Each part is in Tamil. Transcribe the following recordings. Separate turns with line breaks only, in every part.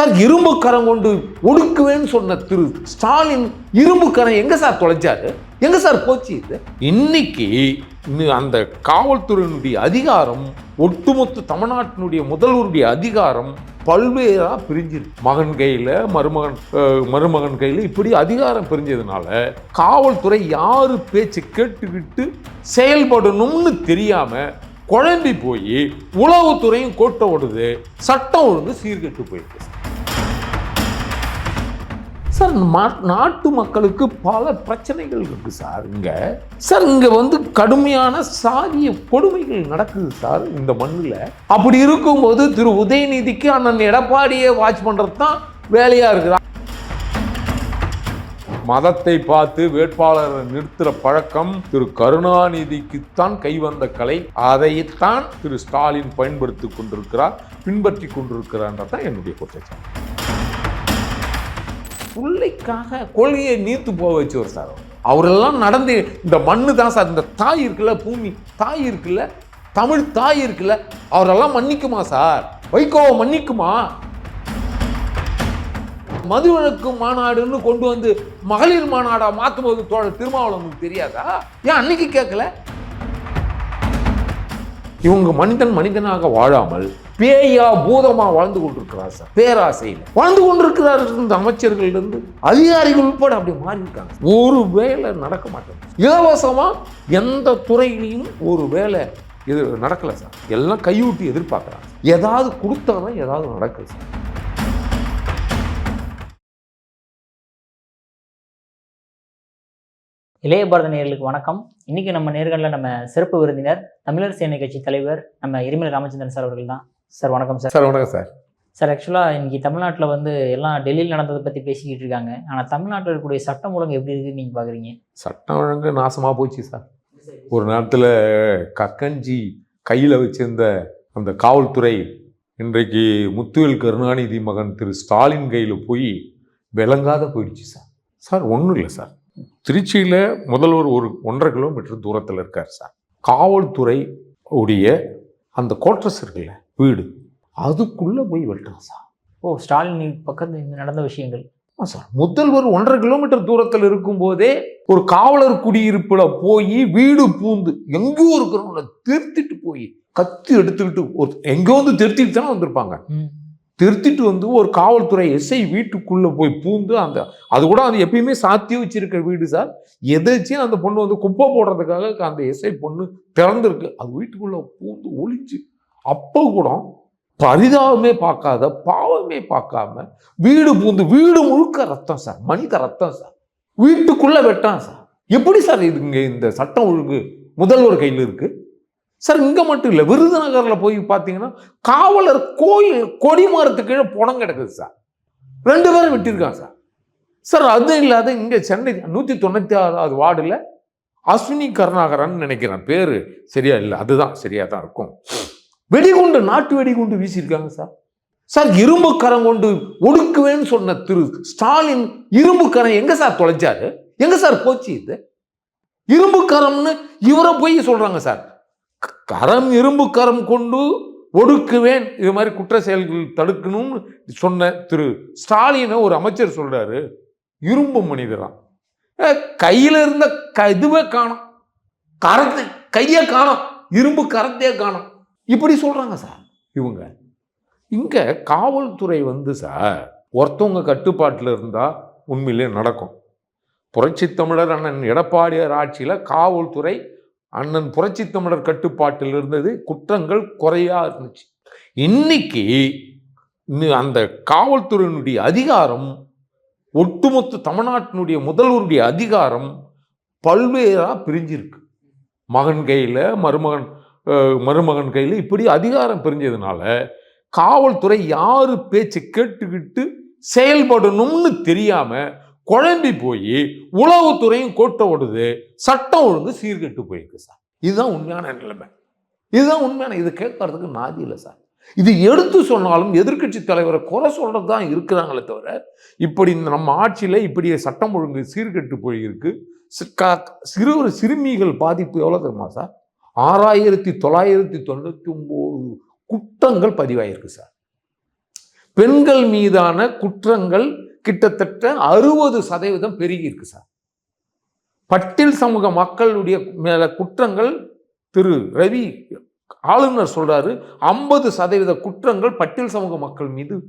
சார் இரும்பு கரம் கொண்டு ஒடுக்குவேன்னு சொன்ன திரு ஸ்டாலின் இரும்பு கரம் எங்க சார் தொலைச்சாரு எங்க சார் போச்சு இது? இன்னைக்கு இன்னும் அந்த காவல்துறையினுடைய அதிகாரம் ஒட்டுமொத்த தமிழ்நாட்டினுடைய முதல்வருடைய அதிகாரம் பல்வேறா பிரிஞ்சிருக்கு மகன் கையில மருமகன் மருமகன் கையில இப்படி அதிகாரம் பிரிஞ்சதுனால காவல்துறை யாரு பேச்சு கேட்டுக்கிட்டு செயல்படணும்னு தெரியாம குழம்பி போய் உளவுத்துறையும் கோட்டை ஓடுது சட்டம் ஒழுங்கு சீர்கெட்டு போயிருக்கு. சார் மா- நாட்டு மக்களுக்கு பல பிரச்சனைகள் இருக்குது சார். இங்கே சார் இங்கே வந்து கடுமையான சாதிய கொடுமைகள் நடக்குது சார் இந்த மண்ணில். அப்படி இருக்கும்போது திரு உதயநிதிக்கு அண்ணன் எடப்பாடியை வாட்ச் பண்ணுறது தான் வேலையாக இருக்கிறார் மதத்தை பார்த்து வேட்பாளரை நிறுத்துற பழக்கம் திரு கருணாநிதிக்குத்தான் கைவந்த கலை. அதைத்தான் திரு ஸ்டாலின் பயன்படுத்தி கொண்டிருக்கிறார் பின்பற்றி கொண்டிருக்கிறார் தான் என்னுடைய குற்றச்சாட்டு. பிள்ளைக்காக கொள்கையை நீத்து போக வச்சவர் சார் அவரெல்லாம் நடந்து இந்த மண்ணு தான் சார் இந்த தாய் இருக்குல்ல பூமி தாய் இருக்குல்ல தமிழ் தாய் இருக்குல்ல அவரெல்லாம் மன்னிக்குமா சார்? வைகோவை மன்னிக்குமா? மதுவிலக்கு மாநாடுன்னு கொண்டு வந்து மகளிர் மாநாடாக மாற்றும் போது தோழர் திருமாவளவனுக்கு தெரியாதா? ஏன் அன்னைக்கு கேட்கல? இவங்க மனிதன் மனிதனாக வாழாமல் பேயா பூதமா வாழ்ந்து கொண்டிருக்கிறார் சார். பேராசையில். வாழ்ந்து கொண்டிருக்கிறார் இந்த அமைச்சர்கள் இருந்து அதிகாரிகள் உட்பட அப்படி மாறி இருக்காங்க ஒரு வேலை நடக்க மாட்டேங்குது. இலவசமா எந்த துறையிலையும் ஒரு வேலை இது நடக்கலை சார். எல்லாம் கையூட்டி எதிர்பார்க்கறாங்க ஏதாவது கொடுத்தாதான் ஏதாவது நடக்குது சார்.
இளைய பாரத நேயர்களுக்கு வணக்கம். இன்னைக்கு நம்ம நேர்களில் நம்ம சிறப்பு விருந்தினர் தமிழர் சேனை கட்சி தலைவர் நம்ம இருமலை ராமச்சந்திரன் சார் அவர்கள் தான். சார் வணக்கம் சார்.
சார் வணக்கம் சார்.
சார் ஆக்சுவலாக இன்னைக்கு தமிழ்நாட்டில் வந்து எல்லாம் டெல்லியில் நடந்ததை பற்றி பேசிக்கிட்டு இருக்காங்க. ஆனால் தமிழ்நாட்டில் இருக்கக்கூடிய சட்டம் ஒழுங்கு எப்படி இருக்குன்னு நீங்கள் பார்க்குறீங்க
சட்டம் ஒழுங்கு நாசமாக போச்சு சார். ஒரு நேரத்தில் கக்கஞ்சி கையில் வச்சிருந்த அந்த காவல்துறை இன்றைக்கு முத்துவேல் கருணாநிதி மகன் திரு ஸ்டாலின் கையில் போய் விளங்காத போயிடுச்சு சார். சார் ஒன்றும் இல்லை சார். திருச்சியில் முதல்வர் ஒரு ஒன்றரை கிலோமீட்டர் தூரத்தில் இருக்கார் சார். காவல்துறை உடைய அந்த கோட்ரஸ் இருக்குல்ல வீடு. அதுக்குள்ளே போய் வெட்டான் சார்
ஓ ஸ்டாலின் பக்கத்து நடந்த விஷயங்கள்.
சார். முதல்வர் ஒன்றரை கிலோமீட்டர் தூரத்தில் இருக்கும்போதே ஒரு காவலர் குடியிருப்புல போய் வீடு பூந்து எங்கேயோ இருக்கிறவங்கள திருத்திட்டு போய் கத்தி எடுத்துக்கிட்டு ஒரு எங்கேயோ வந்து திருத்திட்டு தானே வந்திருப்பாங்க. திருத்திட்டு வந்து ஒரு காவல்துறை எஸ்ஐ வீட்டுக்குள்ள போய் பூந்து அந்த அது கூட அது எப்பயுமே சாத்தி வச்சிருக்க வீடு சார். எதாச்சும் அந்த பொண்ணு வந்து குப்பை போடுறதுக்காக அந்த எஸ்ஐ பொண்ணு திறந்திருக்கு அது வீட்டுக்குள்ள பூந்து ஒளிச்சு அப்போ கூட பரிதாபமே பார்க்காத பாவமே பார்க்காம வீடு பூந்து வீடு முழுக்க ரத்தம் சார் மனித ரத்தம் சார். வீட்டுக்குள்ளே வெட்டான் சார். எப்படி சார் இதுங்க இந்த சட்டம் ஒழுங்கு முதல்வர் கையில் இருக்குது சார் இங்கே மட்டும் இல்லை விருதுநகரில் போய் பார்த்தீங்கன்னா காவலர் கோயில் கொடிமரத்துக்கு கீழே புடம் கிடக்குது சார். ரெண்டு பேரும் விட்டிருக்கான் சார். சார் அது இல்லாத இங்கே சென்னை நூற்றி தொண்ணூற்றி ஆறாவது வார்டில் அஸ்வினி கருணாகரன் நினைக்கிறேன். பேர் சரியா இல்லை அதுதான் சரியாக தான் இருக்கும். வெடிகுண்டு நாட்டு வெடிகுண்டு வீசியிருக்காங்க சார். சார் இரும்பு கரம் கொண்டு ஒடுக்குவேன்னு சொன்ன திரு ஸ்டாலின் இரும்பு கரம் எங்க சார் தொலைச்சாரு எங்க சார் போச்சு இது? இரும்பு கரம்னு இவரை போய் சொல்றாங்க சார். கரம் இரும்பு கரம் கொண்டு ஒடுக்குவேன் இது மாதிரி குற்ற செயல்கள் தடுக்கணும்னு சொன்ன திரு ஸ்டாலினை ஒரு அமைச்சர் சொல்றாரு. இரும்பு மனிதரான் கையில் கையில இருந்த க இதுவே காணும். கரத்தை கையை காணும். இரும்பு கரத்தையே காணும். இப்படி சொல்கிறாங்க சார். இவங்க. இங்கே காவல்துறை வந்து சார் ஒருத்தவங்க கட்டுப்பாட்டில் இருந்தால் உண்மையிலே நடக்கும். புரட்சி தமிழர் அண்ணன் எடப்பாடியார் ஆட்சியில் காவல்துறை அண்ணன் புரட்சி தமிழர் கட்டுப்பாட்டில் இருந்தது குற்றங்கள் குறையா இருந்துச்சு. இன்னைக்கு இன்னும் அந்த காவல்துறையினுடைய அதிகாரம் ஒட்டுமொத்த தமிழ்நாட்டினுடைய முதல்வருடைய அதிகாரம் பல்வேறாக பிரிஞ்சிருக்கு. மகன் கையில் மருமகன் மருமகன் கையில் இப்படி அதிகாரம் பிரிஞ்சதுனால காவல்துறை யார் பேச்சு கேட்டுக்கிட்டு செயல்படணும்னு தெரியாமல் குழம்பி போய் உளவுத்துறையும் கோட்டை ஓடுது சட்டம் ஒழுங்கு சீர்கெட்டு போயிருக்கு சார். இதுதான் உண்மையான நிலைமை. இதுதான் உண்மையான இது கேட்கறதுக்கு நாதி இல்லை சார். இது எடுத்து சொன்னாலும் எதிர்க்கட்சி தலைவரை குறை சொல்கிறது தான் இருக்கிறாங்களே தவிர இப்படி இந்த நம்ம ஆட்சியில் இப்படி சட்டம் ஒழுங்கு சீர்கெட்டு போயிருக்கு. சி- சிறுவர் சிறுமிகள் பாதிப்பு எவ்வளோ தெரியுமா சார்? ஆறாயிரத்தி தொள்ளாயிரத்தி தொண்ணூற்றி ஒம்பது குற்றங்கள் பதிவாயிருக்கு சார். பெண்கள் மீதான குற்றங்கள் கிட்டத்தட்ட அறுபது சதவீதம் பெருகியிருக்கு சார். பட்டில் சமூக மக்களுடைய மேல குற்றங்கள் திரு ரவி ஆளுநர் சொல்றாரு ஐம்பது சதவீத குற்றங்கள் பட்டியல் சமூக மக்கள் மீது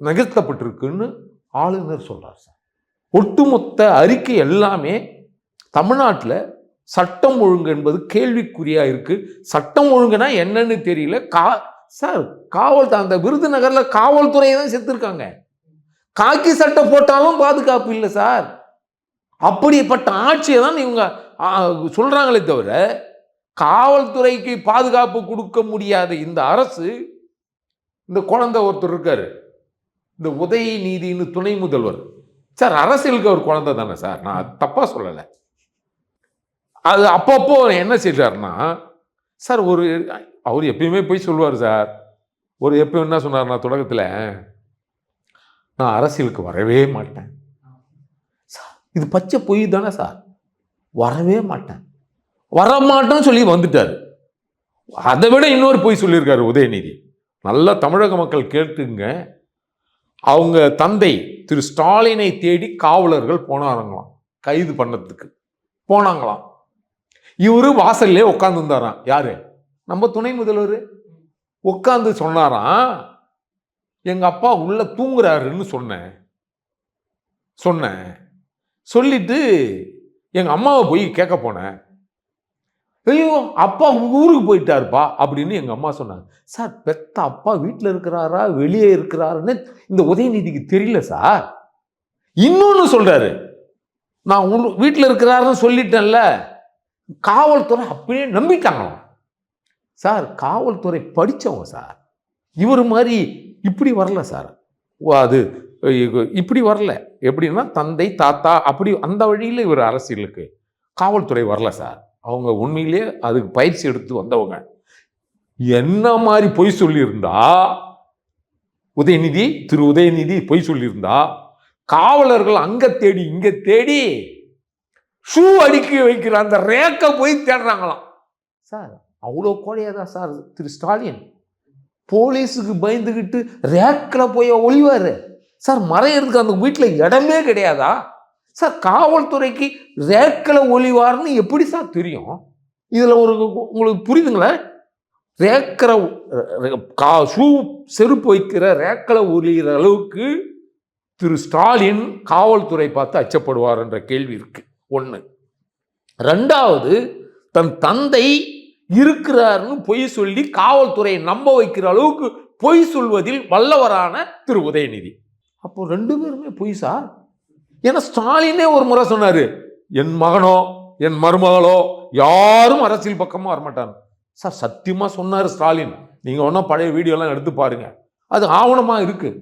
நிகழ்த்தப்பட்டிருக்குன்னு ஆளுநர் சொல்றார் சார். ஒட்டுமொத்த அறிக்கை எல்லாமே தமிழ்நாட்டில் சட்டம் ஒழுங்கு என்பது கேள்விக்குறியாக இருக்குது சட்டம் ஒழுங்குனா என்னன்னு தெரியல. கா சார் காவல் அந்த விருதுநகரில் காவல்துறையை தான் செத்துருக்காங்க. காக்கி சட்டை போட்டாலும் பாதுகாப்பு இல்லை சார். அப்படிப்பட்ட ஆட்சியை தான் இவங்க சொல்கிறாங்களே தவிர காவல்துறைக்கு பாதுகாப்பு கொடுக்க முடியாத இந்த அரசு இந்த குழந்தை ஒருத்தர் இருக்கார். இந்த உதய நீதினு துணை முதல்வர். சார் அரசியலுக்கு ஒரு குழந்தை தானே சார்? நான் தப்பாக சொல்லலை. அது அப்பப்போ என்ன செய்கிறாருன்னா சார் ஒரு அவர் எப்பயுமே போய் சொல்லுவார் சார். ஒரு எப்போ என்ன சொன்னார்னா தொடக்கத்தில் நான் அரசியலுக்கு வரவே மாட்டேன். சார் இது பச்சை பொய் தானே சார்? வரவே மாட்டேன். வரமாட்டேன்னு சொல்லி வந்துட்டார். அதை விட இன்னொரு பொய் சொல்லியிருக்காரு உதயநிதி. நல்லா தமிழக மக்கள் கேட்டுங்க. அவங்க தந்தை திரு ஸ்டாலினை தேடி காவலர்கள் போனாங்களாம் கைது பண்ணதுக்கு. போனாங்களாம். இவர் வாசல்லே உட்காந்துருந்தாராம் யாரு? நம்ம துணை முதல்வர்? உட்காந்து சொன்னாராம் எங்கள் அப்பா உள்ள தூங்குறாருன்னு சொன்னேன். சொன்னேன். சொல்லிட்டு எங்கள் அம்மாவை போய் கேட்க போனேன். ஐயோ அப்பா ஊருக்கு போயிட்டாருப்பா அப்படின்னு எங்கள் அம்மா சொன்னாங்க. சார் பெத்த அப்பா வீட்டில் இருக்கிறாரா? வெளியே இருக்கிறாருன்னு இந்த உதயநிதிக்கு தெரியல சார். இன்னொன்று சொல்கிறாரு நான் உள்ள வீட்டில் இருக்கிறாருன்னு சொல்லிட்டேன்ல. காவல்துறை அப்படியே நம்பிட்டாங்களாம் சார் காவல்துறை படித்தவங்க சார். இவர் மாதிரி இப்படி வரல சார். ஓ, அது இப்படி வரல. எப்படின்னா தந்தை தாத்தா அப்படி அந்த வழியில் இவர் அரசியலுக்கு காவல்துறை வரல சார். அவங்க உண்மையிலேயே அதுக்கு பயிற்சி எடுத்து வந்தவங்க. என்ன மாதிரி பொய் சொல்லியிருந்தா உதயநிதி திரு உதயநிதி பொய் சொல்லியிருந்தா காவலர்கள் அங்கே தேடி இங்கே தேடி ஷூ அடுக்கி வைக்கிற அந்த ரேக்கை போய் தேடுறாங்களாம். சார் அவ்வளோ கோழையாதா சார் திரு ஸ்டாலின். போலீஸுக்கு பயந்துக்கிட்டு ரேக்கில் போய் ஒளிவார். சார் மறையிறதுக்கு அந்த வீட்டில் இடமே கிடையாதா? சார் காவல்துறைக்கு ரேக்கில் ஒளிவார்னு எப்படி சார் தெரியும்? இதில் ஒரு உங்களுக்கு புரியுதுங்களா? ரேக்கிற கா ஷூ செருப்பு வைக்கிற ரேக்கில் ஒளிகிற அளவுக்கு திரு ஸ்டாலின் காவல்துறை பார்த்து அச்சப்படுவார் என்ற கேள்வி இருக்குது ஒன்று ரெண்டாவது தன் தந்தை இருக்கிறாருன்னு பொய் சொல்லி காவல்துறையை நம்ப வைக்கிற அளவுக்கு பொய் சொல்வதில் வல்லவரான திரு உதயநிதி. அப்போ ரெண்டு பேருமே பொய் சார்? ஏன்னா ஸ்டாலினே ஒரு முறை சொன்னார் என் மகனோ என் மருமகளோ யாரும் அரசியல் பக்கமாக வரமாட்டாங்க. சார் சத்தியமாக சொன்னார் ஸ்டாலின். நீங்கள் ஒன்றும் பழைய வீடியோலாம் எடுத்து பாருங்கள் அது ஆவணமாக இருக்குது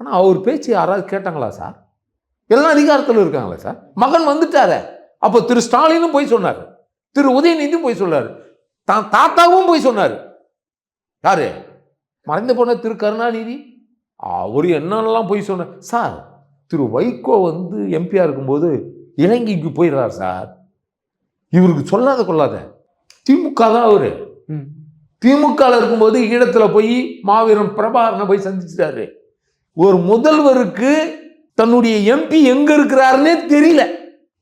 ஆனால் அவர் பேச்சு யாராவது கேட்டாங்களா சார்? எல்லாம் அதிகாரத்தில் இருக்காங்களா சார். மகன் வந்துட்டாரே. அப்போ திரு ஸ்டாலினும் போய் சொன்னார். திரு உதயநிதியும் போய் சொன்னார். தான் தாத்தாவும் போய் சொன்னார். யாரு? மறைந்து போன திரு கருணாநிதி? அவர் என்னென்னலாம் போய் சொன்னார்? சார் திரு வைகோ வந்து எம்பியா இருக்கும்போது இலங்கைக்கு போயிடுறார் சார். இவருக்கு சொல்லாத கொள்ளாத. திமுக தான் அவரு.
ம்.
திமுகவில் இருக்கும்போது ஈழத்துல போய் மாவீரன் பிரபாகரனை போய் சந்திச்சிட்டாரு. ஒரு முதல்வருக்கு தன்னுடைய எம்பி எங்க இருக்கிறாருன்னே தெரியல.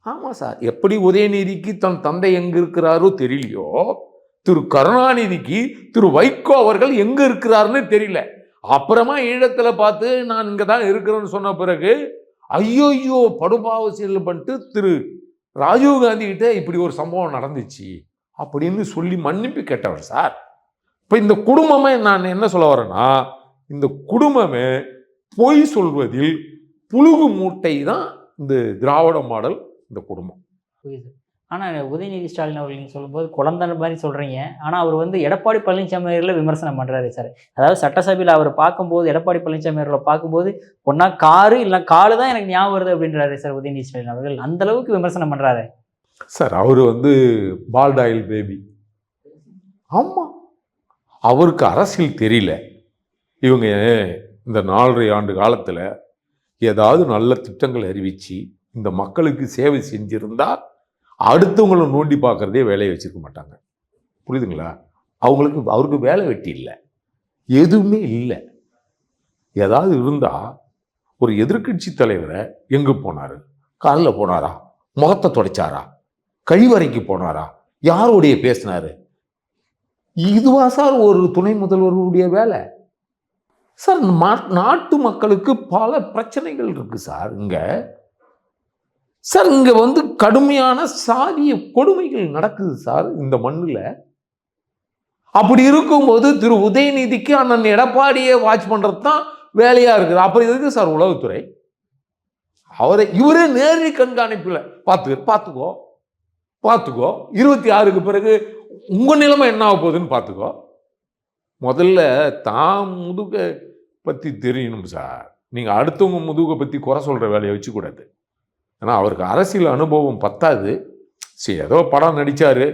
ஆமா சார் எப்படி உதயநிதிக்கு தன் தந்தை எங்க இருக்கிறாரோ தெரியலையோ திரு கருணாநிதிக்கு திரு வைகோ அவர்கள் எங்க இருக்கிறாருன்னு தெரியல. அப்புறமா ஈழத்தில் பார்த்து நான் இங்கே தான் இருக்கிறேன்னு சொன்ன பிறகு ஐயோயோ படுபாவ செயல் பண்ணிட்டு திரு ராஜீவ் காந்தி கிட்ட இப்படி ஒரு சம்பவம் நடந்துச்சு அப்படின்னு சொல்லி மன்னிப்பு கேட்டவர் சார். இப்போ இந்த குடும்பமே நான் என்ன சொல்ல வரேன்னா இந்த குடும்பமே பொய் சொல்வதில் புழுகு மூட்டை தான் இந்த திராவிட மாடல் இந்த குடும்பம்.
ஆனால் உதயநிதி ஸ்டாலின் அவர்கள் நீங்கள் சொல்லும்போது குழந்தை மாதிரி சொல்கிறீங்க ஆனால் அவர் வந்து எடப்பாடி பழனிசாமி அவர்களை விமர்சனம் பண்ணுறாரு சார். அதாவது சட்டசபையில் அவர் பார்க்கும்போது எடப்பாடி பழனிசாமி அவர்களை பார்க்கும்போது ஒன்றா காரு இல்லை காலு தான் எனக்கு ஞாபகம் வருது அப்படின்றாரு சார் உதயநிதி ஸ்டாலின் அவர்கள். அந்த அளவுக்கு விமர்சனம் பண்ணுறாரு
சார் அவர் வந்து பால்டாயில் பேபி. ஆமாம் அவருக்கு அரசியல் தெரியல. இவங்க இந்த நாலரை ஆண்டு காலத்தில் ஏதாவது நல்ல திட்டங்கள் அறிவித்து இந்த மக்களுக்கு சேவை செஞ்சுருந்தால் அடுத்தவங்களை நோண்டி பார்க்குறதே வேலையை வச்சிருக்க மாட்டாங்க. புரியுதுங்களா? அவங்களுக்கு அவருக்கு வேலை வெட்டி இல்லை. எதுவுமே இல்லை. ஏதாவது இருந்தால் ஒரு எதிர்க்கட்சி தலைவரை எங்கே போனார்? காலில் போனாரா? முகத்தை துடைச்சாரா? கழிவறைக்கு போனாரா? யாருடைய பேசினார்? இதுவா சார் ஒரு துணை முதல்வருடைய வேலை? சார் மா- நாட்டு மக்களுக்கு பல பிரச்சனைகள் இருக்கு சார் இங்க. சார் இங்க வந்து கடுமையான சாதிய கொடுமைகள் நடக்குது சார் இந்த மண்ணில். அப்படி இருக்கும்போது திரு உதயநிதிக்கு அண்ணன் எடப்பாடியை வாட்ச் பண்ணுறது தான் வேலையாக இருக்குது அப்புறம் எதுக்கு சார் உளவுத்துறை? அவரை இவரே நேரடி கண்காணிப்பில். பார்த்து பார்த்துக்கோ. பார்த்துக்கோ. இருபத்தி ஆறுக்கு பிறகு உங்கள் நிலைமை என்ன ஆக போகுதுன்னு பார்த்துக்கோ. முதல்ல தான் முதுக பற்றி தெரியணும் சார். நீங்கள் அடுத்தவங்க முதுகை பற்றி குறை சொல்கிற வேலையை வச்சுக்கூடாது ஏன்னா அவருக்கு அரசியல் அனுபவம் பத்தாது. சரி ஏதோ படம் நடித்தார்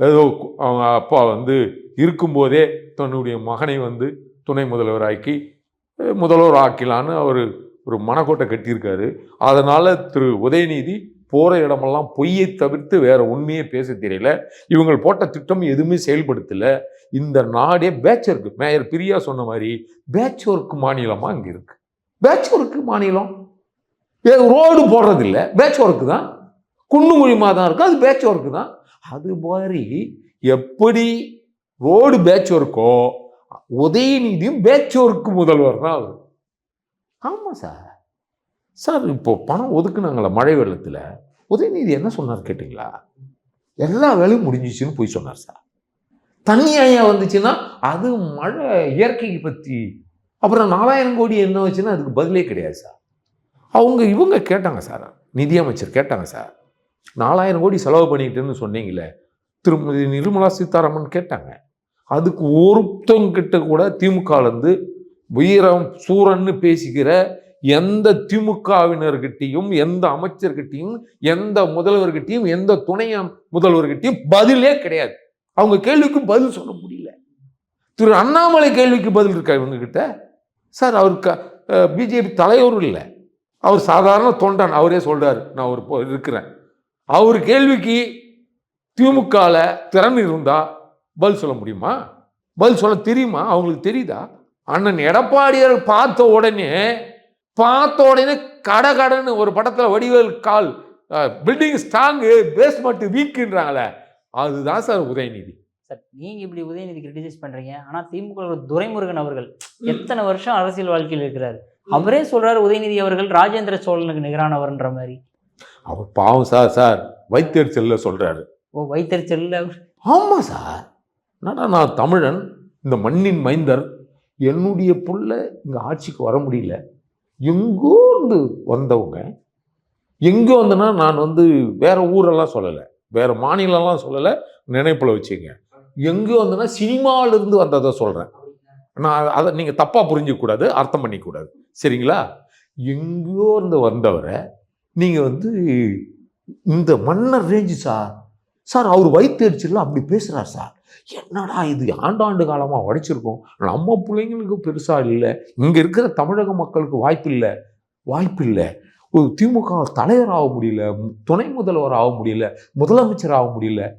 ஏதோ அவங்க அப்பா வந்து இருக்கும்போதே தன்னுடைய மகனை வந்து துணை முதல்வராக்கி முதல்வர் ஆக்கிலான்னு அவர் ஒரு மனக்கோட்டை கட்டியிருக்காரு. அதனால் திரு உதயநிதி போகிற இடமெல்லாம் பொய்யை தவிர்த்து வேறு உண்மையே பேச தெரியல. இவங்கள் போட்ட திட்டம் எதுவுமே செயல்படுத்தலை. இந்த நாடே பேட்ச் ஒர்க் மேயர் பிரியா சொன்ன மாதிரி பேட்ச் ஒர்க் மாநிலமாக இங்கே இருக்கு. பேட்ச் ஒர்க் மாநிலம் ரோடு போடுறதில்ல. பேட்ச் ஒர்க் தான். குண்டு மூலியமா தான் இருக்கும் அது பேட்ச் ஒர்க் தான். அது மாதிரி எப்படி ரோடு பேட்ச் ஒர்க்கோ உதயநிதியும் பேட்ச் ஒர்க் முதல்வர் தான் அவர். ஆமாம் சார். சார் இப்போ பணம் ஒதுக்குனாங்களா மழை வெள்ளத்தில். உதயநிதி என்ன சொன்னார் கேட்டிங்களா? எல்லா வேலையும் முடிஞ்சிச்சுன்னு போய் சொன்னார் சார். தண்ணி வந்துச்சுன்னா அது மழை இயற்கைக்கு பற்றி அப்புறம் நாலாயிரம் கோடி என்ன வச்சுன்னா அதுக்கு பதிலே கிடையாது சார். அவங்க இவங்க கேட்டாங்க சார். நிதியமைச்சர் கேட்டாங்க சார். நாலாயிரம் கோடி செலவு பண்ணிக்கிட்டேன்னு சொன்னீங்களே. திருமதி நிர்மலா சீதாராமன் கேட்டாங்க. அதுக்கு ஒருத்தங்கிட்ட கூட திமுகலேருந்து வீரம் சூரன்னு பேசிக்கிற எந்த திமுகவினர்கிட்டையும் எந்த அமைச்சர்கிட்டையும் எந்த முதல்வர்கிட்டையும் எந்த துணை முதல்வர்கிட்டையும் பதிலே கிடையாது. அவங்க கேள்விக்கு பதில் சொல்ல முடியல. திரு அண்ணாமலை கேள்விக்கு பதில் இருக்கா இவங்க கிட்ட சார் அவருக்கு பிஜேபி தலைவரும் இல்லை. அவர் சாதாரண தொண்டன் அவரே சொல்கிறார் நான் ஒரு இருக்கிறேன். அவர் கேள்விக்கு திமுகவில் திறன் இருந்தால் பதில் சொல்ல முடியுமா? பதில் சொல்ல தெரியுமா? அவங்களுக்கு தெரியுதா? அண்ணன் எடப்பாடியார் பார்த்த உடனே பார்த்த உடனே கட கடன்னு ஒரு படத்தில் வடிவேல் கால் பில்டிங் ஸ்ட்ராங்கு பேஸ்மெண்ட் வீக்குன்றாங்களே அதுதான் சார் உதயநிதி.
சார் நீங்க இப்படி உதயநிதி கிரிட்டிசைஸ் பண்றீங்க. ஆனா திமுக துரைமுருகன் அவர்கள் எத்தனை வருஷம் அரசியல் வாழ்க்கையில் இருக்கிறாரு? அவரே சொல்றாரு உதயநிதி அவர்கள் ராஜேந்திர சோழனுக்கு நிகரானவர்ன்ற மாதிரி.
அவர் பாவம் சார் சார். வைத்தறிச்சல்ல சொல்றாரு.
ஓ வைத்தறிச்சல்ல.
ஆமா சார். என்னடா நான் தமிழன்? இந்த மண்ணின் மைந்தர். என்னுடைய புள்ள இங்க ஆட்சிக்கு வர முடியல. எங்கோ இருந்து வந்தவங்க? எங்கோ வந்தனா நான் வந்து வேற ஊரெல்லாம் சொல்லலை. வேறு மாநிலம்லாம் சொல்லலை நினைப்பில் வச்சுங்க எங்கே வந்தனா சினிமாவிலேருந்து வந்ததை சொல்கிறேன் நான் அதை நீங்கள் தப்பாக புரிஞ்சிக்கூடாது அர்த்தம் பண்ணிக்கூடாது சரிங்களா? எங்கேயோ இருந்து வந்தவரை நீங்கள் வந்து இந்த மன்னர் ரேஞ்சு சார் சார் அவர் வயிற்றுச்சல அப்படி பேசுகிறார் சார். என்னடா இது ஆண்டாண்டு காலமாக உடைச்சிருக்கோம் நம்ம பிள்ளைங்களுக்கு பெருசாக இல்லை. இங்கே இருக்கிற தமிழக மக்களுக்கு வாய்ப்பு இல்லை வாய்ப்பு இல்லை திமுக தலைவர் ஆக முடியல துணை முதல்வர் ஆக முடியல முதலமைச்சர் ஆக முடியல.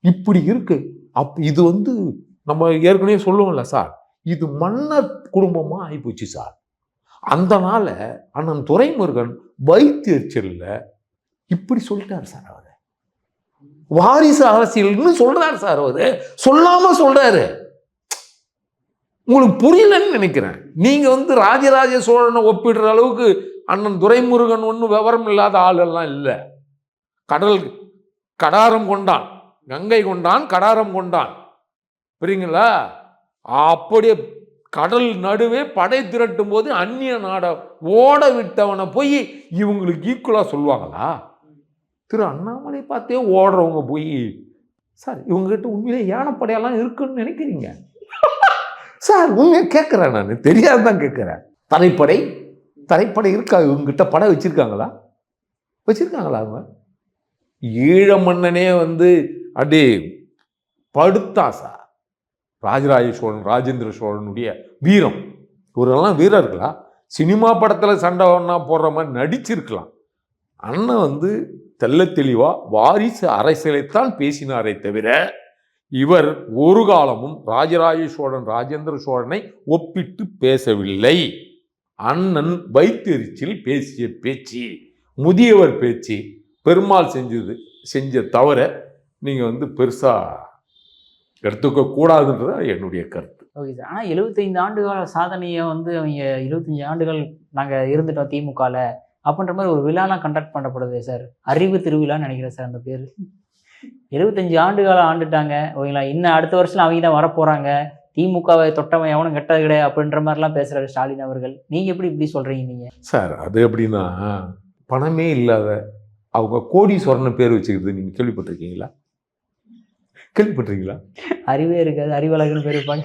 இப்படி இருக்கு. அப் இது வந்து நம்ம ஏற்கனவே சொல்லுவோம்ல சார் இது மன்னர் குடும்பமாக ஆகிப்போச்சு சார். அந்த நாள அண்ணன் துரைமுருகன் வைத்தியர்ச்சல்ல. இப்படி சொல்லிட்டார் சார் அவர். வாரிசு அரசியல்னு சொல்றாரு சார் அவரு. சொல்லாம சொல்றாரு. உங்களுக்கு புரியலன்னு நினைக்கிறேன். நீங்க வந்து ராஜராஜ சோழனை ஒப்பிடுற அளவுக்கு அண்ணன் துரைமுருகன் ஒன்றும் விவரம் இல்லாத ஆளெல்லாம் இல்லை. கடல் கடாரம் கொண்டான். கங்கை கொண்டான் கடாரம் கொண்டான். புரியுங்களா? அப்படியே கடல் நடுவே படை திரட்டும் போது அந்நிய நாட ஓட விட்டவனை போய் இவங்களுக்கு ஈக்குவலாக சொல்லுவாங்களா? திரு அண்ணாமலை பார்த்தே ஓடுறவங்க போய் சார் இவங்ககிட்ட உண்மையிலே யானைப்படையெல்லாம் இருக்குன்னு நினைக்கிறீங்க? சார் உண்மையை கேட்குறேன் நான். தெரியாது தான் கேட்குறேன். தரைப்படை தரைப்படை இருக்கா? இவங்ககிட்ட படம் வச்சுருக்காங்களா? வச்சுருக்காங்களா அவங்க? ஈழ மன்னனே வந்து அப்படியே படுத்தா சார் ராஜராஜ சோழன் ராஜேந்திர சோழனுடைய வீரம். இவரெல்லாம் வீரர்களா? சினிமா படத்தில் சண்டை ஒன்றா போடுற மாதிரி நடிச்சிருக்கலாம். அண்ணன் வந்து தெல்ல தெளிவாக வாரிசு அரசியலைத்தான் பேசினாரே தவிர இவர் ஒரு காலமும் ராஜராஜ சோழன் ராஜேந்திர சோழனை ஒப்பிட்டு பேசவில்லை. அண்ணன் வைத்தெரிச்சில் பேசிய பேச்சு முதியவர் பேச்சு பெருமாள் செஞ்சது செஞ்ச தவிர நீங்கள் வந்து பெருசாக எடுத்துக்க கூடாதுன்றது என்னுடைய கருத்து.
ஓகே சார் ஆனால் எழுபத்தைந்து ஆண்டுகால சாதனையை வந்து அவங்க இருபத்தஞ்சி ஆண்டுகள் நாங்கள் இருந்துட்டோம் திமுகவில் அப்படின்ற மாதிரி ஒரு விழாலாம் கண்டக்ட் பண்ணப்படுது சார் அறிவு திருவிழான்னு நினைக்கிறேன் சார் அந்த பேர். எழுபத்தஞ்சு ஆண்டுகாலம் ஆண்டுட்டாங்க. ஓகேங்களா? இன்னும் அடுத்த வருஷம் அவங்க தான் வரப்போகிறாங்க திமுகவை தொட்டவன் எவனும் கெட்டது கிடையாது அப்படின்ற மாதிரிலாம் பேசுகிறாரு ஸ்டாலின் அவர்கள். நீங்கள் எப்படி இப்படி சொல்கிறீங்க நீங்கள்
சார் அது எப்படின்னா பணமே இல்லாத அவங்க கோடீஸ்வரன் பேர் வச்சுக்கிறது நீங்கள் கேள்விப்பட்டிருக்கீங்களா? கேள்விப்பட்டிருக்கீங்களா?
அறிவே இருக்காது அறிவழகுன்னு பேர் இருப்பாங்க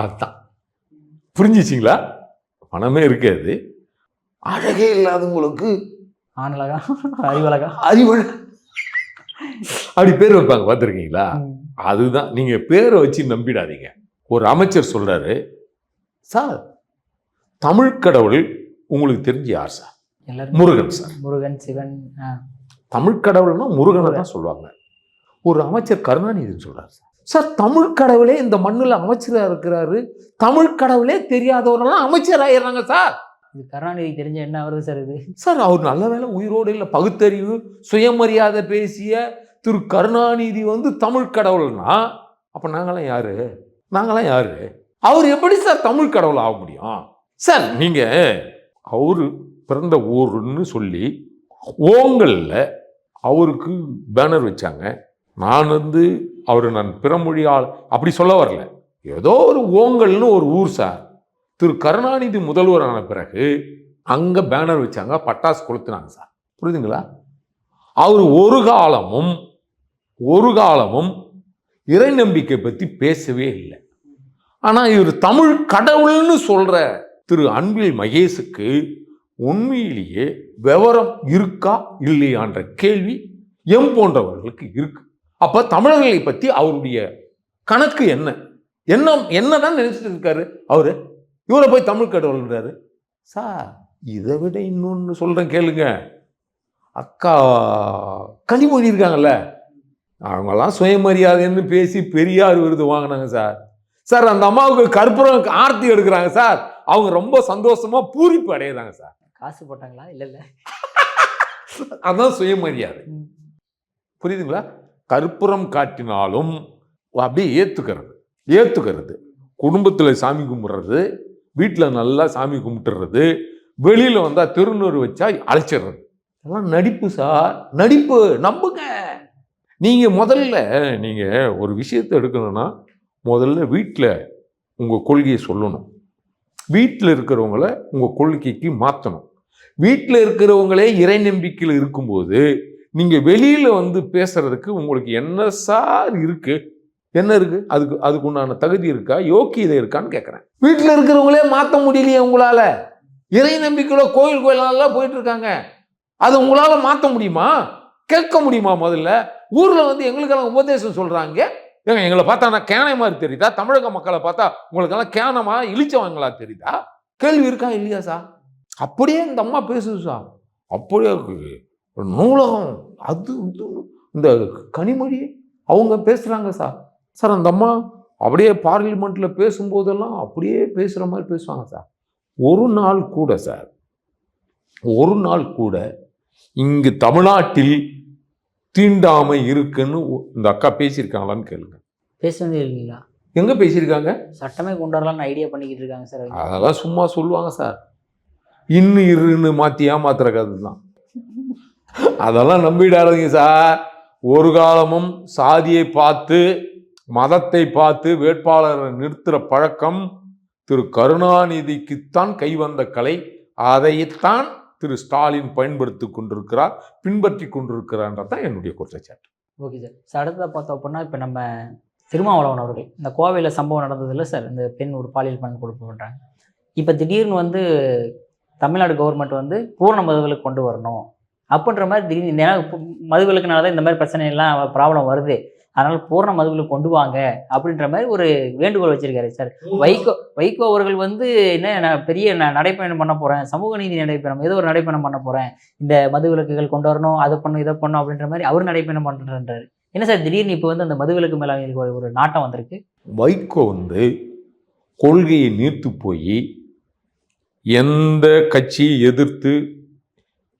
அதுதான் புரிஞ்சிச்சிங்களா? பணமே இருக்காது. அழகே இல்லாதவங்களுக்கு
ஆனழகா அறிவழகா.
அறிவழ அப்படி பேர் வைப்பாங்க பார்த்துருக்கீங்களா? அதுதான் நீங்க பேரை வச்சு நம்பிடாதீங்க. ஒரு அமைச்சர் சொல்றாரு சார் தமிழ் கடவுள் உங்களுக்கு தெரிஞ்சு யார் சார்? முருகன் சார்.
முருகன் சிவன்
தமிழ் கடவுள்னா முருகனை தான் சொல்லுவாங்க. ஒரு அமைச்சர் கருணாநிதின்னு சொல்றாரு சார். சார் தமிழ் கடவுளே இந்த மண்ணில் அமைச்சரா இருக்கிறாரு. தமிழ் கடவுளே தெரியாதவரெல்லாம் அமைச்சர் ஆயிடுறாங்க சார்.
இது கருணாநிதி தெரிஞ்ச என்ன வருது சார் இது?
சார் அவர் நல்ல வேளை உயிரோடு இல்லை. பகுத்தறிவு சுயமரியாதை பேசிய திரு கருணாநிதி வந்து தமிழ் கடவுள்னா அப்போ நாங்களாம் யாரு? நாங்களாம் யாரு? அவர் எப்படி சார் தமிழ் கடவுள் ஆக முடியும்? சார் நீங்கள் அவர் பிறந்த ஊருன்னு சொல்லி ஓங்கல்ல அவருக்கு பேனர் வச்சாங்க. நான் வந்து அவர் நான் பிறமொழியால் அப்படி சொல்ல வரல. ஏதோ ஒரு ஓங்கல்னு ஒரு ஊர் சார். திரு கருணாநிதி முதல்வரான பிறகு அங்கே பேனர் வச்சாங்க பட்டாசு கொளுத்துனாங்க சார். புரியுதுங்களா? அவர் ஒரு காலமும் ஒரு காலமும் இறை நம்பிக்கை பற்றி பேசவே இல்லை. ஆனால் இவர் தமிழ் கடவுள்னு சொல்கிற திரு அன்பில் மகேஷுக்கு உண்மையிலேயே விவரம் இருக்கா இல்லையான்ற கேள்வி எம் போன்றவர்களுக்கு இருக்கு. அப்போ தமிழர்களை பற்றி அவருடைய கணக்கு என்ன? என்ன என்னதான் நினைச்சிட்டு இருக்காரு அவரு? இவரை போய் தமிழ் கடவுள்ன்றாரு. சார் இதை விட இன்னொன்று சொல்கிறேன் கேளுங்க. அக்கா கனிமொழி இருக்காங்கல்ல? அவங்கெல்லாம் சுயமரியாதைன்னு பேசி பெரியார் விருது வாங்கினாங்க சார். சார் அந்த அம்மாவுக்கு கற்பூரம் ஆர்த்தி எடுக்கிறாங்க சார். அவங்க ரொம்ப சந்தோஷமா பூரிப்பு அடையிறாங்க சார்.
காசு போட்டாங்களா? இல்லை இல்லை.
அதான் சுயமரியாதை. புரியுதுங்களா? கற்பூரம் காட்டினாலும் அப்படியே ஏத்துக்கிறது. ஏத்துக்கிறது. குடும்பத்தில் சாமி கும்பிட்றது வீட்டில் நல்லா சாமி கும்பிட்டுறது வெளியில் வந்தால் திருநூறு வச்சா அழைச்சிடுறது. இதெல்லாம் நடிப்பு சார். நடிப்பு. நம்புங்க. நீங்கள் முதல்ல நீங்கள் ஒரு விஷயத்தை எடுக்கணும்னா முதல்ல வீட்டில் உங்கள் கொள்கையை சொல்லணும். வீட்டில் இருக்கிறவங்கள உங்கள் கொள்கைக்கு மாற்றணும் வீட்டில் இருக்கிறவங்களே இறை நம்பிக்கையில் இருக்கும்போது நீங்கள் வெளியில் வந்து பேசுகிறதுக்கு உங்களுக்கு என்ன சார் இருக்குது என்ன இருக்குது அதுக்கு அதுக்கு உண்டான தகுதி இருக்கா? யோக்கியதை இருக்கான்னு கேட்குறேன் வீட்டில் இருக்கிறவங்களே மாற்ற முடியலையே உங்களால்? இறை நம்பிக்கையில் கோயில் கோயிலெல்லாம் போயிட்டு இருக்காங்க. அது உங்களால் மாற்ற முடியுமா? கேட்க முடியுமா முதல்ல? ஊரில் வந்து எங்களுக்கெல்லாம் உபதேசம் சொல்கிறாங்க ஏங்க எங்களை பார்த்தா நான் கேனை மாதிரி தெரியுதா? தமிழக மக்களை பார்த்தா உங்களுக்கெல்லாம் கேனமாக இழிச்சவங்களா தெரியுதா? கேள்வி இருக்கா இல்லையா சார்? அப்படியே இந்த அம்மா பேசுது சார். அப்படியே நூலகம். அது இது, இந்த கனிமொழி அவங்க பேசுகிறாங்க சார். சார் அந்த அம்மா அப்படியே பார்லிமெண்ட்டில் பேசும்போதெல்லாம் அப்படியே பேசுகிற மாதிரி பேசுவாங்க சார். ஒரு நாள் கூட சார். ஒரு நாள் கூட இங்கு தமிழ்நாட்டில் தீண்டாமை இருக்குன்னு இந்த அக்கா பேசியிருக்காங்களான்னு கேளுங்க.
பேசுனதே இல்லைங்களா?
எங்கே பேசியிருக்காங்க?
சட்டமே கொண்டு வரலாம்னு ஐடியா பண்ணிக்கிட்டு இருக்காங்க சார்.
அதெல்லாம் சும்மா சொல்லுவாங்க சார். இன்னு இருன்னு மாற்றி ஏமாத்துற கதை தான் அதெல்லாம் நம்பிடாதீங்க சார். ஒரு காலமும் சாதியை பார்த்து மதத்தை பார்த்து வேட்பாளரை நிறுத்துற பழக்கம் திரு கருணாநிதிக்குத்தான் கைவந்த கலை. அதைத்தான் திரு ஸ்டாலின் பயன்படுத்தி கொண்டிருக்கிறார் பின்பற்றி கொண்டிருக்கிறான்றது தான் என்னுடைய குற்றச்சாட்டு.
Okay sir. சார் அடுத்ததாக பார்த்தோம் அப்படின்னா இப்போ நம்ம திருமாவளவன் அவர்கள். இந்த கோவையில் சம்பவம் நடந்ததில்ல சார். இந்த பெண் ஒரு பாலியல் பணம் கொடுப்பு பண்ணுறாங்க இப்போ திடீர்னு வந்து தமிழ்நாடு கவர்மெண்ட் வந்து பூரண மதுவிலக்கு கொண்டு வரணும். அப்படின்ற மாதிரி திடீர்னு ஏன்னா மதுவிலக்குனால தான் இந்த மாதிரி பிரச்சனை எல்லாம் ப்ராப்ளம் வருது. அதனால் பூரண மதுவிலக்கு கொண்டு வாங்க அப்படின்ற மாதிரி ஒரு வேண்டுகோள் வச்சிருக்காரு சார். வைகோ வைகோ அவர்கள் வந்து என்ன நான் பெரிய நடைப்பயணம் பண்ண போகிறேன் சமூக நீதி நடைப்பயணம் ஏதோ ஒரு நடைப்பயணம் பண்ண போகிறேன் இந்த மது விலக்குகள் கொண்டு வரணும் அதை பண்ணும் இதை பண்ணும் அப்படின்ற மாதிரி அவர் நடைப்பயணம் பண்ணுறாரு என்ன சார் திடீர்னு இப்போ வந்து அந்த மதுவிலக்கு மேல அவங்களுக்கு ஒரு ஒரு நாட்டம் வந்திருக்கு?
வைகோ வந்து கொள்கையை நீர்த்து போய் எந்த கட்சியை எதிர்த்து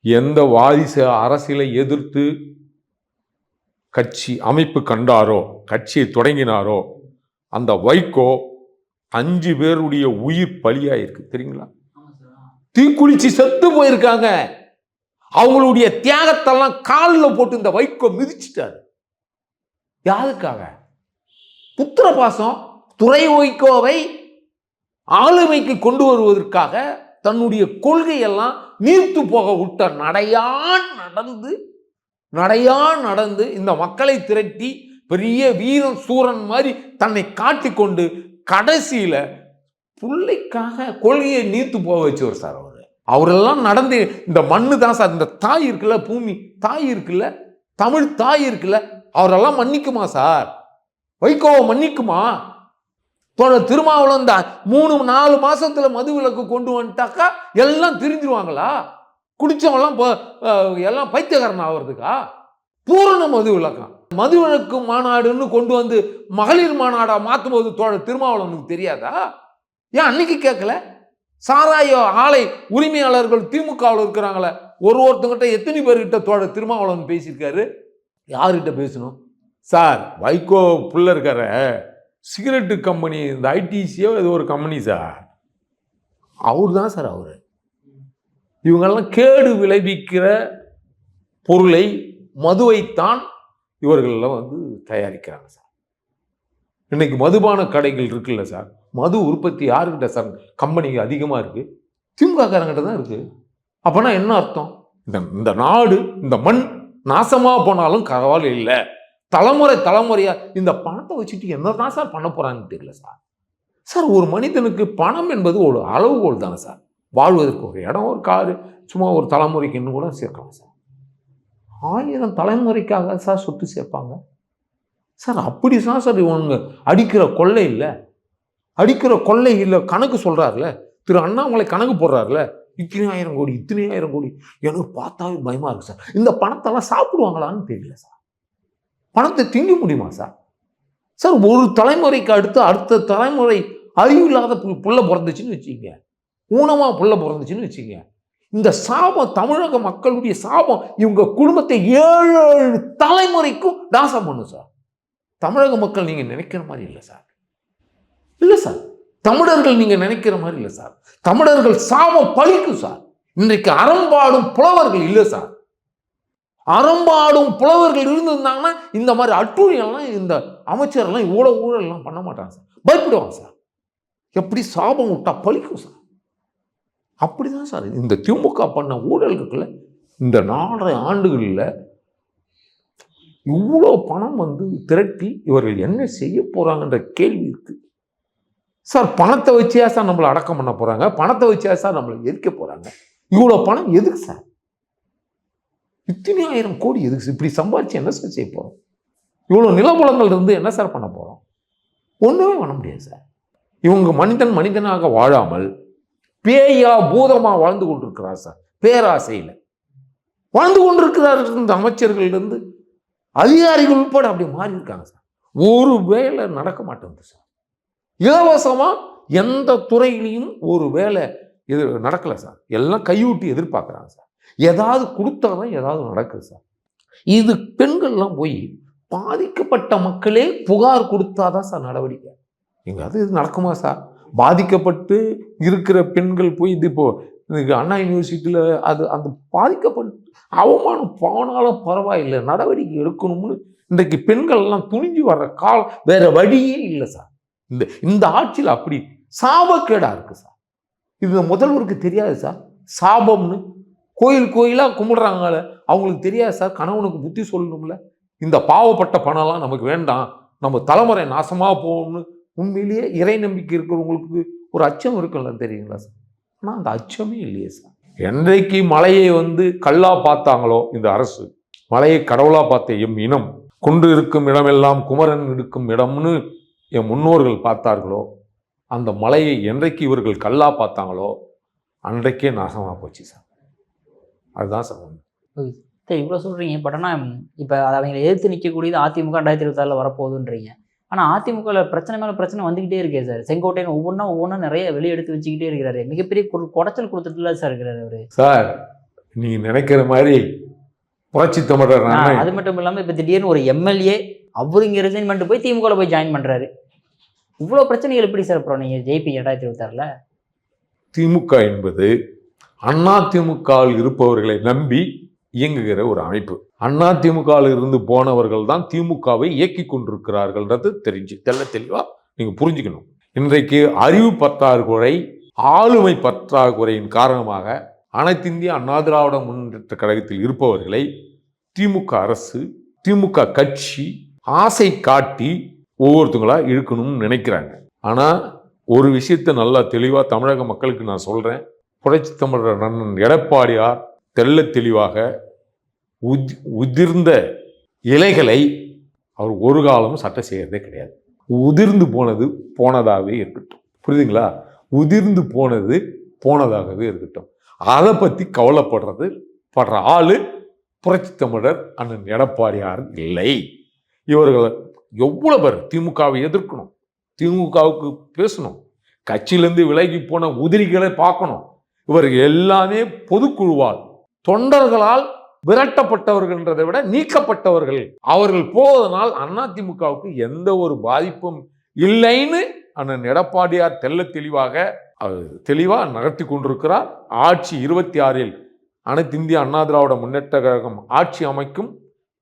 எந்த வாரிச அரசியலை எதிர்த்து கட்சி அமைப்பு கண்டாரோ கட்சியை தொடங்கினாரோ அந்த வைகோ அஞ்சு பேருடைய உயிர் பலியாயிருக்கு. தெரியுங்களா? தீக்குளிச்சு செத்து போயிருக்காங்க. அவங்களுடைய தியாகத்தெல்லாம் காலில் போட்டு இந்த வைகோ மிதிச்சிட்டாரு. யாருக்காக? புத்திர பாசம் துறை வைகோவை ஆளுமைக்கு கொண்டு வருவதற்காக தன்னுடைய கொள்கையெல்லாம் நீர்த்து போக விட்ட நடையான் நடந்து நடையான் நடந்து இந்த மக்களை திரட்டி பெரிய வீரன் சூரன் மாதிரி தன்னை காட்டிக்கொண்டு கடைசியில் பிள்ளைக்காக கொள்கையை நீர்த்து போக வச்சவர் சார் அவர். அவரெல்லாம் நடந்து இந்த மண்ணு தான் சார் இந்த தாய் இருக்குல்ல பூமி தாய் இருக்குல்ல தமிழ் தாய் இருக்குல்ல அவரெல்லாம் மன்னிக்குமா சார்? வைகோவை மன்னிக்குமா? தோழர் திருமாவளம் இந்த மூணு நாலு மாசத்துல மது விலக்கு கொண்டு வந்துட்டாக்கா எல்லாம் திரிஞ்சிருவாங்களா? குடித்தவெல்லாம் இப்போ, எல்லாம் பைத்தியகாரன் ஆகிறதுக்கா பூரண மது விளக்கம். மது விலக்கு மாநாடுன்னு கொண்டு வந்து மகளிர் மாநாடாக மாற்றும் போது தோழர் திருமாவளவனுக்கு தெரியாதா? ஏன் அன்னைக்கு கேட்கல சாராய ஆலை உரிமையாளர்கள் திமுகவில் இருக்கிறாங்களே. ஒரு ஒருத்தங்கிட்ட எத்தனை பேர்கிட்ட தோழர் திருமாவளவன் பேசியிருக்காரு? யார்கிட்ட பேசணும்? சார் வைகோ புள்ள இருக்கார. சிகரெட்டு கம்பெனி இந்த ஐடிசியோ ஏதோ ஒரு கம்பெனி சார். அவர் தான் சார் அவர். இவங்கெல்லாம் கேடு விளைவிக்கிற பொருளை மதுவைத்தான் இவர்களெல்லாம் வந்து தயாரிக்கிறாங்க சார். இன்னைக்கு மதுபான கடைகள் இருக்குல்ல சார். மது உற்பத்தி யாருக்கிட்ட சார்? கம்பெனி அதிகமாக இருக்குது திமுக காரங்கிட்ட தான் இருக்குது அப்போனா என்ன அர்த்தம்? இந்த இந்த நாடு இந்த மண் நாசமாக போனாலும் கவலை இல்லை. தலைமுறை தலைமுறையாக இந்த பணத்தை வச்சுட்டு என்ன தான் சார் பண்ண போகிறாங்கன்னு தெரியல சார். சார் ஒரு மனிதனுக்கு பணம் என்பது ஒரு அளவுகோல் தானே சார். வாழ்வதற்கு ஒரு இடம் ஒரு காரு சும்மா ஒரு தலைமுறைக்குன்னு கூட சேர்க்கலாம் சார். ஆயிரம் தலைமுறைக்காக சார் சொத்து சேர்ப்பாங்க. சார் அப்படி தான் சார் இவங்க அடிக்கிற கொள்ளை இல்லை. அடிக்கிற கொள்ளை இல்லை கணக்கு சொல்கிறார்ல திரு அண்ணாமலை கணக்கு போடுறாருல. இத்தனை ஆயிரம் கோடி இத்தனை ஆயிரம் கோடி. எனக்கு பார்த்தாவே பயமாக இருக்குது சார். இந்த பணத்தெல்லாம் சாப்பிடுவாங்களான்னு தெரியல சார். பணத்தை திங்க முடியுமா சார்? சார் ஒரு தலைமுறைக்கு அடுத்து அடுத்த தலைமுறை அறிவு இல்லாத பு- பிறந்துச்சுன்னு வச்சுக்கோங்க. ஊனமாக புள்ள பிறந்துச்சுன்னு வச்சுக்கோங்க இந்த சாபம் தமிழக மக்களுடைய சாபம். இவங்க குடும்பத்தை ஏழு ஏழு தலைமுறைக்கும் நாசம் பண்ணும் சார். தமிழக மக்கள் நீங்கள் நினைக்கிற மாதிரி இல்லை சார். இல்லை சார். தமிழர்கள் நீங்கள் நினைக்கிற மாதிரி இல்லை சார். தமிழர்கள் சாபம் பழிக்கும் சார். இன்றைக்கு அறம்பாடும் புலவர்கள் இல்லை சார். அறம்பாடும் புலவர்கள் இருந்திருந்தாங்கன்னா இந்த மாதிரி அட்டூழியெல்லாம் இந்த அமைச்சர்லாம் இவ்வளோ ஊழல்லாம் பண்ண மாட்டாங்க சார். பயப்படுவாங்க சார். எப்படி சாபம் விட்டா பழிக்கும் சார். அப்படிதான் சார். இந்த திமுக பண்ண ஊழல் இருக்குல்ல இந்த நாலரை ஆண்டுகளில் இவ்வளோ பணம் வந்து திரட்டி இவர்கள் என்ன செய்ய போகிறாங்கன்ற கேள்வி இருக்குது சார் பணத்தை வச்சியா சார் நம்மளை அடக்கம் பண்ண போகிறாங்க பணத்தை வச்சியா சார் நம்மளை எரிக்க போகிறாங்க இவ்வளோ பணம் எதுக்கு சார்? இத்தனை ஆயிரம் கோடி எதுக்கு சார்? இப்படி சம்பாதிச்சு என்ன சார் செய்ய போகிறோம் இவ்வளோ நிலபுலங்கள் இருந்து என்ன சார் பண்ண போகிறோம் ஒன்றுமே பண்ண முடியாது சார். இவங்க மனிதன் மனிதனாக வாழாமல் பேயா பூதமாக வாழ்ந்து கொண்டிருக்கிறார் சார். பேராசையில். வாழ்ந்து கொண்டிருக்கிறார்கள் இந்த அமைச்சர்கள்லேருந்து அதிகாரிகள் உட்பட அப்படி மாறி இருக்காங்க சார். ஒரு வேலை நடக்க மாட்டேங்குது சார். இலவசமாக எந்த துறையிலையும் ஒரு வேலை இது நடக்கலை சார். எல்லாம் கையூட்டி எதிர்பார்க்குறாங்க சார். ஏதாவது கொடுத்தாதான் ஏதாவது நடக்குது சார். இது பெண்கள்லாம் போய் பாதிக்கப்பட்ட மக்களே புகார் கொடுத்தாதான் சார் நடவடிக்கை. எங்காவது இது நடக்குமா சார்? பாதிக்கப்பட்டு இருக்கிற பெண்கள் போய் இது இப்போது அண்ணா யூனிவர்சிட்டியில் அது அந்த பாதிக்கப்பட்டு அவமானம் போனாலும் பரவாயில்லை நடவடிக்கை எடுக்கணும்னு இன்றைக்கு பெண்கள் எல்லாம் துணிஞ்சு வர்ற கால் வேற வழியே இல்லை சார். இந்த இந்த ஆட்சியில் அப்படி சாபக்கேடாக இருக்குது சார். இது முதல்வருக்கு தெரியாது சார். சாபம்னு கோயில் கோயிலாக கும்பிடுறாங்களே அவங்களுக்கு தெரியாது சார். கணவனுக்கு புத்தி சொல்லணும்ல. இந்த பாவப்பட்ட பணம்லாம் நமக்கு வேண்டாம். நம்ம தலைமுறை நாசமாக போகணும்னு உண்மையிலேயே இறை நம்பிக்கை இருக்கிறவங்களுக்கு ஒரு அச்சம் இருக்குல்ல தெரியுங்களா சார்? ஆனால் அந்த அச்சமே இல்லையே சார். என்றைக்கு மலையை வந்து கல்லா பார்த்தாங்களோ இந்த அரசு மலையை கடவுளாக பார்த்த எம் இனம் குன்று இருக்கும் இடமெல்லாம் குமரன் இருக்கும் இடம்னு என் முன்னோர்கள் பார்த்தார்களோ அந்த மலையை என்றைக்கு இவர்கள் கல்லா பார்த்தாங்களோ அன்றைக்கே நாசமாக போச்சு சார். அதுதான் சார்
சரி இவ்வளோ சொல்கிறீங்க பட் ஆனால் இப்போ அதை அவங்களை எதிர்த்து நிற்கக்கூடியது அதிமுக ரெண்டாயிரத்தி இருபத்தாறில் வரப்போகுதுன்றீங்க. ஆனால் அதிமுகவில் பிரச்சனை மேலே பிரச்சனை வந்துக்கிட்டே இருக்கே சார். செங்கோட்டையன் ஒவ்வொன்றா ஒவ்வொன்றா நிறைய வெளியே எடுத்து வச்சுக்கிட்டே இருக்கிறாரு. மிகப்பெரிய குடைச்சல் கொடுத்துட்டுல சார் இருக்கிறாரு அவரு.
சார் நீ நினைக்கிற மாதிரி புரட்சி தமிழர்
அது மட்டும் இல்லாமல் இப்போ திடீர்னு ஒரு எம்எல்ஏ அவரு இங்கே ரிசைன் பண்ணிட்டு போய் திமுகவில் போய் ஜாயின் பண்ணுறாரு இவ்வளோ பிரச்சனைகள் எப்படி சார் அப்புறம் நீங்கள் ஜெயிப்பீங்க ரெண்டாயிரத்தி இருபத்தாறில்?
திமுக என்பது அண்ணா திமுகவில் இருப்பவர்களை நம்பி இயங்குகிற ஒரு அமைப்பு. அண்ணா திமுகவில் இருந்து போனவர்கள் தான் திமுகவை இயக்கி கொண்டிருக்கிறார்கள்ன்றது தெரிஞ்சு தெல்ல தெளிவாக நீங்கள் புரிஞ்சுக்கணும். இன்றைக்கு அறிவு பற்றாக்குறை ஆளுமை பற்றாக்குறையின் காரணமாக அனைத்திந்திய அண்ணா திராவிட முன்னேற்ற கழகத்தில் இருப்பவர்களை திமுக அரசு திமுக கட்சி ஆசை காட்டி ஒவ்வொருத்தங்களாக இழுக்கணும்னு நினைக்கிறாங்க. ஆனால் ஒரு விஷயத்தை நல்லா தெளிவாக தமிழக மக்களுக்கு நான் சொல்கிறேன் புரட்சி தமிழர் நண்பன் எடப்பாடியார் தெள்ள தெளிவாக உத் உதிர்ந்த இலைகளை அவர் ஒரு காலமும் சட்டை செய்யறதே கிடையாது. உதிர்ந்து போனது போனதாகவே இருக்கட்டும். புரியுதுங்களா? உதிர்ந்து போனது போனதாகவே இருக்கட்டும். அதை பற்றி கவலைப்படுறது படுற ஆள் புரட்சி தமிழர் அண்ணன் எடப்பாடியார் இல்லை. இவர்கள் எவ்வளோ பேர் திமுகவை எதிர்க்கணும். திமுகவுக்கு பேசணும். கட்சியிலேருந்து விலகி போன உதிரிகளை பார்க்கணும். இவர்கள் எல்லாமே பொதுக்குழுவால் தொண்டர்களால் விரட்டப்பட்டவர்கள்ன்றதை விட நீக்கப்பட்டவர்கள். அவர்கள் போவதனால் அதிமுகவுக்கு எந்த ஒரு பாதிப்பும் இல்லைன்னு அண்ணன் எடப்பாடியார் தெல்ல தெளிவாக தெளிவாக நகர்த்தி கொண்டிருக்கிறார். ஆட்சி இருபத்தி ஆறில் அனைத்து இந்திய அண்ணா திராவிட முன்னேற்ற கழகம் ஆட்சி அமைக்கும்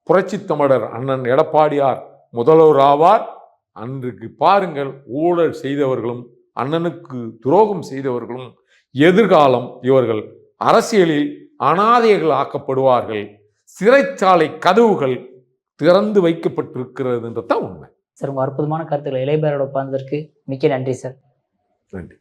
புரட்சி தமிழர் அண்ணன் எடப்பாடியார் முதல்வர் ஆவார். அன்றைக்கு பாருங்கள் ஊழல் செய்தவர்களும் அண்ணனுக்கு துரோகம் செய்தவர்களும் எதிர்காலம் இவர்கள் அரசியலில் அனாதைகள் ஆக்கப்படுவார்கள். சிறைச்சாலை கதவுகள் திறந்து வைக்கப்பட்டிருக்கிறதுன்றது தான் உண்மை.
சார் உங்கள் அற்புதமான கருத்துக்களை இளையபேரோட உட்கார்ந்ததற்கு மிக்க நன்றி சார்.
நன்றி.